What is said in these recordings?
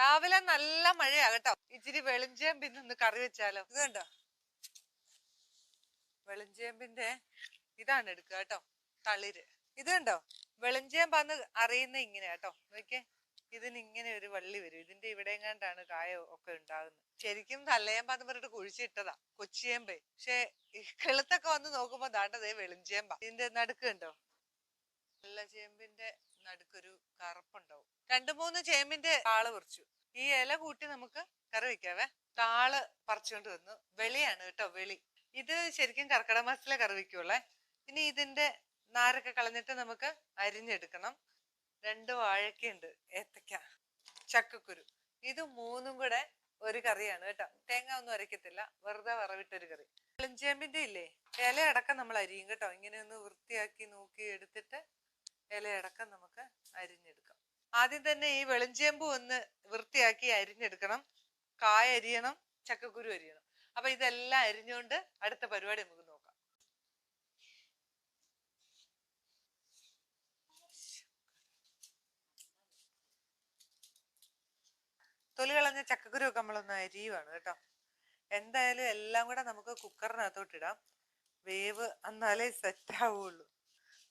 രാവിലെ നല്ല മഴയാ കേട്ടോ. ഇച്ചിരി വെളിഞ്ചേമ്പിന്ന് ഒന്ന് കറി വെച്ചാലോ. ഇത് കണ്ടോ? വെളിഞ്ചേമ്പിന്റെ ഇതാണ് എടുക്കുക കേട്ടോ. തളിര്. ഇത് കണ്ടോ? വെളിഞ്ചേമ്പാന്ന് അറിയുന്ന ഇങ്ങനെ കേട്ടോ. നോക്കിയേ. ഇതിന് ഇങ്ങനെ ഒരു വള്ളി വരും. ഇതിന്റെ ഇവിടെ എങ്ങാണ്ടാണ് കായ ഒക്കെ ഉണ്ടാകുന്നത്. ശരിക്കും തല്ലയേമ്പാന്ന് പറഞ്ഞിട്ട് കുഴിച്ചിട്ടതാ കൊച്ചിയേമ്പേ. പക്ഷെ കിളുത്തൊക്കെ വന്ന് നോക്കുമ്പോ ദാണ്ടതേ വെളിഞ്ചേമ്പ. ഇതിന്റെ നടുക്ക് കണ്ടോ? നല്ല ചേമ്പിന്റെ നടുക്കൊരു കറുപ്പുണ്ടാവും. രണ്ടു മൂന്ന് ചേമ്പിന്റെ താൾ പറിച്ചു ഈ ഇല കൂട്ടി നമുക്ക് കറി വെക്കാവേ. താൾ പറിച്ചുകൊണ്ട് വന്നു. വെളിയാണ് കേട്ടോ വെളി. ഇത് ശരിക്കും കർക്കിടക മാസത്തിലെ കറി വെക്കുള്ളേ ഇനി ഇതിന്റെ നാരൊക്കെ കളഞ്ഞിട്ട് നമുക്ക് അരിഞ്ഞെടുക്കണം. രണ്ട് വാഴക്കയുണ്ട് ഏത്തക്ക ചക്കക്കുരു. ഇത് മൂന്നും കൂടെ ഒരു കറിയാണ് കേട്ടോ. തേങ്ങ ഒന്നും അരയ്ക്കത്തില്ല. വെറുതെ വറവിട്ടൊരു കറി. വെളിഞ്ചേമ്പിന്റെ ഇല്ലേ? ഇല അടക്കം നമ്മൾ അരിയും കേട്ടോ. ഇങ്ങനെ ഒന്ന് വൃത്തിയാക്കി നോക്കി എടുത്തിട്ട് ഇലയടക്കം നമുക്ക് അരിഞ്ഞെടുക്കാം. ആദ്യം തന്നെ ഈ വെളിഞ്ചേമ്പ് ഒന്ന് വൃത്തിയാക്കി അരിഞ്ഞെടുക്കണം. കായ അരിയണം ചക്കക്കുരു അരിയണം. അപ്പൊ ഇതെല്ലാം അരിഞ്ഞുകൊണ്ട് അടുത്ത പരിപാടി നമുക്ക് നോക്കാം. തൊലി കളഞ്ഞ ചക്കക്കുരു ഒക്കെ നമ്മളൊന്ന് അരിയുവാണ് കേട്ടോ. എന്തായാലും എല്ലാം കൂടെ നമുക്ക് കുക്കറിനകത്തോട്ടിടാം വേവ് എന്നാലേ സെറ്റ് ആവുള്ളൂ.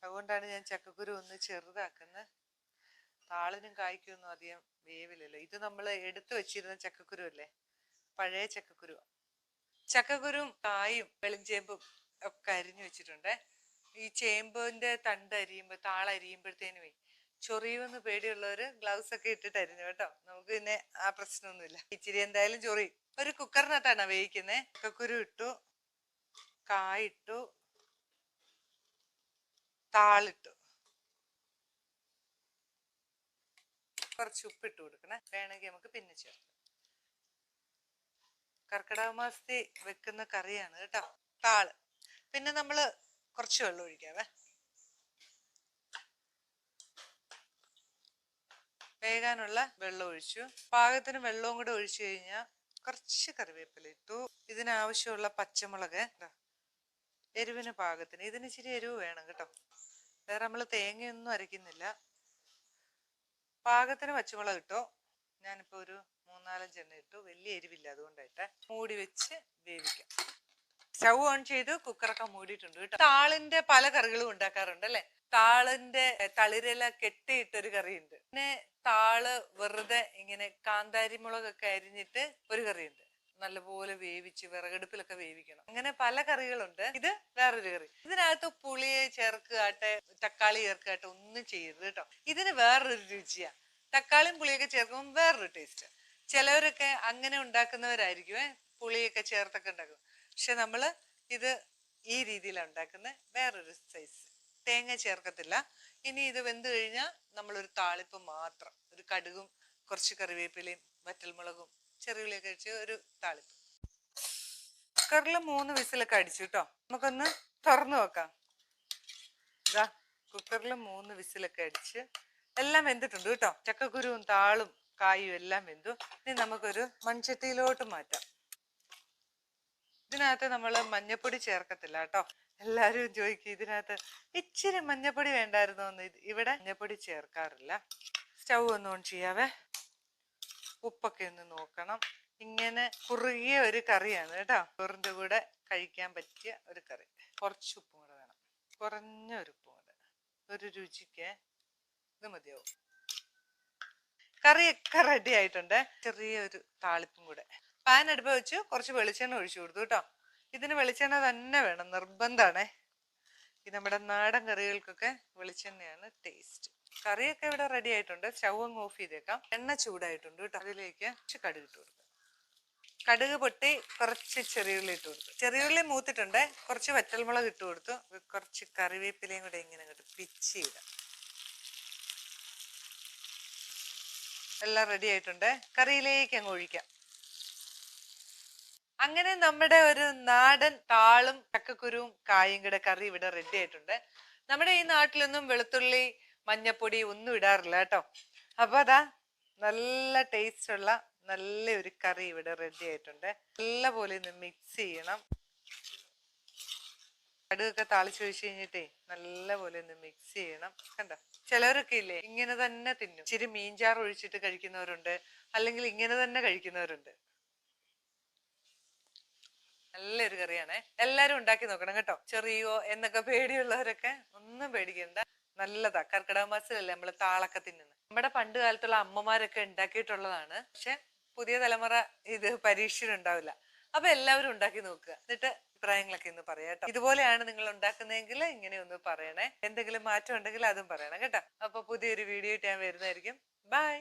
അതുകൊണ്ടാണ് ഞാൻ ചക്കക്കുരു ഒന്ന് ചെറുതാക്കുന്നത് താളിനും കായ്ക്കും ഒന്നും അധികം വേവില്ലല്ലോ. ഇത് നമ്മൾ എടുത്തു വെച്ചിരുന്ന ചക്കക്കുരു അല്ലേ? പഴയ ചക്കക്കുരു. ചക്കക്കുരും കായും വെളിഞ്ചേമ്പും ഒക്കെ അരിഞ്ഞു വെച്ചിട്ടുണ്ട്. ഈ ചേമ്പിന്റെ തണ്ട് അരിയുമ്പോൾ താളരിയുമ്പോഴത്തേനുമേ ചൊറിയുമെന്ന് പേടിയുള്ളവർ ഗ്ലൗസ് ഒക്കെ ഇട്ടിട്ട് അരിഞ്ഞു കേട്ടോ. നമുക്ക് പിന്നെ ആ പ്രശ്നമൊന്നുമില്ല. ഇച്ചിരി എന്തായാലും ചൊറിയും ഒരു കുക്കറിനകത്താണ് വേവിക്കുന്നത് ചക്കക്കുരു ഇട്ടു കായിട്ടു താളിട്ടു. കുറച്ച് ഉപ്പിട്ട് കൊടുക്കണേ. വേണമെങ്കിൽ നമുക്ക് പിന്നെ ചേർക്കാം. കർക്കിടക മാസത്തിൽ വെക്കുന്ന കറിയാണ് കേട്ടോ. താൾ. പിന്നെ നമ്മൾ കുറച്ച് വെള്ളം ഒഴിക്കാവേ. വേകാനുള്ള വെള്ളം ഒഴിച്ചു. പാകത്തിന് വെള്ളവും കൂടെ ഒഴിച്ചു കഴിഞ്ഞാൽ കുറച്ച് കറിവേപ്പില ഇട്ടു. ഇതിനാവശ്യമുള്ള പച്ചമുളക് എരിവിന് പാകത്തിന്. ഇതിന് ഇച്ചിരി എരിവ് വേണം കേട്ടോ. വേറെ നമ്മൾ തേങ്ങയൊന്നും അരയ്ക്കുന്നില്ല. പാകത്തിന് പച്ചമുളക് ഇട്ടോ? ഞാനിപ്പോ ഒരു മൂന്നാലഞ്ച് എണ്ണ ഇട്ടു. വലിയ എരിവില്ല അതുകൊണ്ടായിട്ട്. മൂടി വെച്ച് വേവിക്കാം. സ്റ്റൗ ഓൺ ചെയ്ത് കുക്കറൊക്കെ മൂടിയിട്ടുണ്ട് കേട്ടോ. താളിന്റെ പല കറികളും ഉണ്ടാക്കാറുണ്ട് അല്ലെ? താളിന്റെ തളിരില കെട്ടിയിട്ടൊരു കറിയുണ്ട്. പിന്നെ താൾ വെറുതെ ഇങ്ങനെ കാന്താരി മുളകൊക്കെ അരിഞ്ഞിട്ട് ഒരു കറിയുണ്ട്. നല്ലപോലെ വേവിച്ച് വിറകടുപ്പിലൊക്കെ വേവിക്കണം. അങ്ങനെ പല കറികളുണ്ട്. ഇത് വേറൊരു കറി. ഇതിനകത്ത് പുളിയെ ചേർക്കുകയാട്ടെ തക്കാളി ചേർക്കുകയാട്ടെ ഒന്നും ചെയ്യരുത് കേട്ടോ. ഇതിന് വേറൊരു രുചിയാ. തക്കാളിയും പുളിയൊക്കെ ചേർക്കുമ്പോൾ വേറൊരു ടേസ്റ്റ് ചിലവരൊക്കെ അങ്ങനെ ഉണ്ടാക്കുന്നവരായിരിക്കുമേ പുളിയൊക്കെ ചേർത്തൊക്കെ ഉണ്ടാക്കും. പക്ഷെ നമ്മൾ ഇത് ഈ രീതിയിലാണ് ഉണ്ടാക്കുന്നത് വേറൊരു സൈസ് തേങ്ങ ചേർക്കത്തില്ല. ഇനി ഇത് വെന്ത് കഴിഞ്ഞാൽ നമ്മളൊരു താളിപ്പ് മാത്രം. ഒരു കടുകും കുറച്ച് കറിവേപ്പിലയും വറ്റൽമുളകും ചെറിയുള്ളിയൊക്കെ കഴിച്ച് ഒരു താളിപ്പ്. കുക്കറിൽ മൂന്ന് വിസിലൊക്കെ അടിച്ചു കേട്ടോ നമുക്കൊന്ന് തുറന്നു നോക്കാം. ഇതാ കുക്കറിൽ മൂന്ന് വിസിലൊക്കെ അടിച്ച് എല്ലാം വെന്തിട്ടുണ്ട് കേട്ടോ ചക്കക്കുരുവും താളും കായും എല്ലാം വെന്തു. ഇനി നമുക്കൊരു മൺചട്ടിയിലോട്ട് മാറ്റാം. ഇതിനകത്ത് നമ്മൾ മഞ്ഞപ്പൊടി ചേർക്കത്തില്ല കേട്ടോ എല്ലാവരും ചോദിക്കും ഇതിനകത്ത് ഇച്ചിരി മഞ്ഞപ്പൊടി വേണ്ടായിരുന്നോന്ന് ഇവിടെ മഞ്ഞപ്പൊടി ചേർക്കാറില്ല. സ്റ്റൗ ഒന്ന് ഓൺ ചെയ്യാവേ. ഉപ്പൊക്കെ ഒന്ന് നോക്കണം. ഇങ്ങനെ കുറുകിയ ഒരു കറിയാണ് കേട്ടോ. ചോറിന്റെ കൂടെ കഴിക്കാൻ പറ്റിയ ഒരു കറി. കുറച്ച് ഉപ്പും കൂടെ വേണം. കുറഞ്ഞ ഒരു ഉപ്പും കൂടെ. ഒരു രുചിക്ക് ഇത് മതിയാവും. കറിയൊക്കെ റെഡി ആയിട്ടുണ്ട്. ചെറിയൊരു താളിപ്പും കൂടെ. പാൻ അടുപ്പ് വെച്ച്. കുറച്ച് വെളിച്ചെണ്ണ ഒഴിച്ചു കൊടുത്തു കേട്ടോ. ഇതിന് വെളിച്ചെണ്ണ തന്നെ വേണം. നിർബന്ധമാണേ ഈ നമ്മുടെ നാടൻ കറികൾക്കൊക്കെ വെളിച്ചെണ്ണയാണ് ടേസ്റ്റ് കറിയൊക്കെ ഇവിടെ റെഡി ആയിട്ടുണ്ട്. സ്റ്റൗ ഓഫ് ചെയ്തേക്കാം. എണ്ണ ചൂടായിട്ടുണ്ട് കേട്ടോ. അതിലേക്ക് കുറച്ച് കടുക് ഇട്ട് കൊടുക്കുക കടുക് പൊട്ടി കുറച്ച് ചെറിയുള്ളി ഇട്ട് കൊടുത്തു. ചെറിയുള്ളി മൂത്തിട്ടുണ്ട്. കുറച്ച് വറ്റൽമുളക് ഇട്ട് കൊടുത്തു. കുറച്ച് കറിവേപ്പിലയും കൂടെ ഇങ്ങനെ അങ്ങോട്ട് പിച്ച് ഇടാം. എല്ലാം റെഡി ആയിട്ടുണ്ട്. കറിയിലേക്ക് അങ്ങ് ഒഴിക്കാം. അങ്ങനെ നമ്മുടെ ഒരു നാടൻ താളും ചക്കക്കുരുവും കായും കൂടെ കറി ഇവിടെ റെഡി ആയിട്ടുണ്ട്. നമ്മുടെ ഈ നാട്ടിലൊന്നും വെളുത്തുള്ളി മഞ്ഞപ്പൊടി ഒന്നും ഇടാറില്ല കേട്ടോ. അപ്പൊ അതാ നല്ല ടേസ്റ്റ് ഉള്ള നല്ല ഒരു കറി ഇവിടെ റെഡി ആയിട്ടുണ്ട്. നല്ല പോലെ ഒന്ന് മിക്സ് ചെയ്യണം. കടുകൊക്കെ താളിച്ച് വെച്ച് കഴിഞ്ഞിട്ടേ നല്ല പോലെ ഒന്ന് മിക്സ് ചെയ്യണം. കണ്ടോ? ചിലവരൊക്കെ ഇല്ലേ ഇങ്ങനെ തന്നെ തിന്നും. ഇച്ചിരി മീൻചാർ ഒഴിച്ചിട്ട് കഴിക്കുന്നവരുണ്ട് അല്ലെങ്കിൽ ഇങ്ങനെ തന്നെ കഴിക്കുന്നവരുണ്ട്. നല്ലൊരു കറിയാണേ. എല്ലാരും ഉണ്ടാക്കി നോക്കണം കേട്ടോ. ചെറിയോ എന്നൊക്കെ പേടിയുള്ളവരൊക്കെ ഒന്നും പേടിക്കണ്ട. നല്ലതാ. കർക്കിടക മാസത്തിലല്ലേ നമ്മൾ താളൊക്കെ തിന്നുന്നത് നമ്മുടെ പണ്ട് കാലത്തുള്ള അമ്മമാരൊക്കെ ഉണ്ടാക്കിയിട്ടുള്ളതാണ് പക്ഷെ പുതിയ തലമുറ ഇത് പരീക്ഷയിലുണ്ടാവില്ല. അപ്പൊ എല്ലാവരും ഉണ്ടാക്കി നോക്കുക. എന്നിട്ട് അഭിപ്രായങ്ങളൊക്കെ ഇന്ന് പറയാം കേട്ടോ. ഇതുപോലെയാണ് നിങ്ങൾ ഉണ്ടാക്കുന്നതെങ്കിൽ ഇങ്ങനെ ഒന്ന് പറയണേ. എന്തെങ്കിലും മാറ്റം ഉണ്ടെങ്കിൽ അതും പറയണം കേട്ടോ. അപ്പൊ പുതിയൊരു വീഡിയോ ഞാൻ വരുന്നതായിരിക്കും. ബൈ